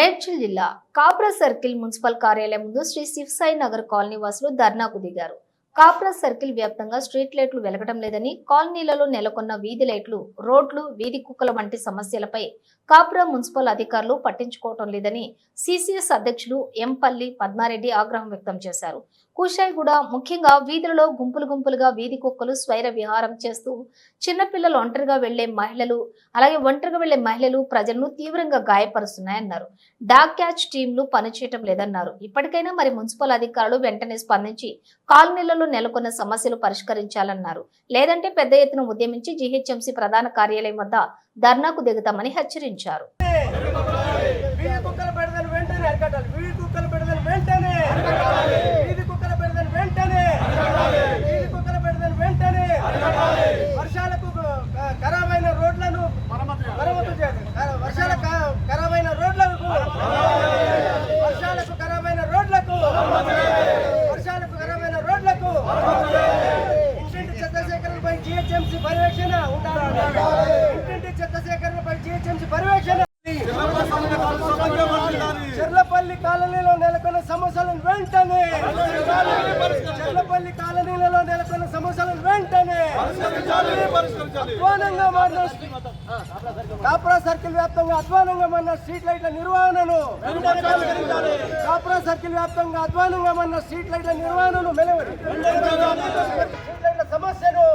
మేడ్చల్ జిల్లా Kapra circle municipal కార్యాలయం ముందు శ్రీ శివసాయి నగర్ కాలనీ వాసులు ధర్నాకు దిగారు. కాప్రా సర్కిల్ వ్యాప్తంగా స్ట్రీట్ లైట్లు వెలగడం లేదని కాలనీలలో నెలకొన్న వీధి లైట్లు రోడ్లు వీధి కుక్కల వంటి సమస్యలపై కాప్రా మున్సిపల్ అధికారులు పట్టించుకోవటం లేదని సిసిఎస్ అధ్యక్షులు ఎంపల్లి పద్మారెడ్డి ఆగ్రహం వ్యక్తం చేశారు. కుషాయిగూడ ముఖ్యంగా వీధులలో గుంపులు గుంపులుగా వీధి కుక్కలు స్వైర విహారం చేస్తూ చిన్నపిల్లలు ఒంటరిగా వెళ్ళే మహిళలు అలాగే ఒంటరిగా వెళ్ళే మహిళలు ప్రజలను తీవ్రంగా గాయపరుస్తున్నాయన్నారు. డాగ్ క్యాచ్ టీంలు పనిచేయటం లేదన్నారు. ఇప్పటికైనా మరి మున్సిపల్ అధికారులు వెంటనే స్పందించి కాలనీలలో నెలకొన్న సమస్యలు పరిష్కరించాలన్నారు. లేదంటే పెద్ద ఎత్తున ఉద్యమించి జీహెచ్ఎంసీ ప్రధాన కార్యాలయం వద్ద ధర్నాకు దిగుతామని హెచ్చరించారు వీధి కుక్కల పెడదలు వెంటనే అరకట్టాలి వీధి కుక్కల పెడదలు వెంటనే వీధి కుక్కల పెడదలు వెంటనే వీధి కుక్కల పెడదలు వెంటనే వర్షాలకు క- ఖరాబైన రోడ్లను మరమ్మతు చేయాలి ఖ- వర్షాల క- ఖరాబైన రోడ్లకు వర్షాలకు ఖరాబైన రోడ్లకు వర్షాలకు ఖరాబైన రోడ్లకు ఇంటింటి చెత్త సేకరణపై జిహెచ్ఎంసీ పర్యవేక్షణ. ఉండాలి ఇంటింటి చెత్త సేకరణపై జిహెచ్ఎంసీ పర్యవేక్షణ. చెర్లపల్లి కాలనీలో నెలకొన్న సమస్యలను వెంటనే. చెర్లపల్లి కాలనీలలో నెలకొన్న సమస్యలను వెంటనే. అధ్వానంగా మారిన సర్కిల్ వ్యాప్తంగా అధ్వానంగా మారిన స్ట్రీట్ లైట్ల నిర్వహణను. కాపురా సర్కిల్ వ్యాప్తంగా అధ్వానంగా మారిన స్ట్రీట్ లైట్ల నిర్వహణను మెలవడి స్ట్రీట్ లైట్ల సమస్యను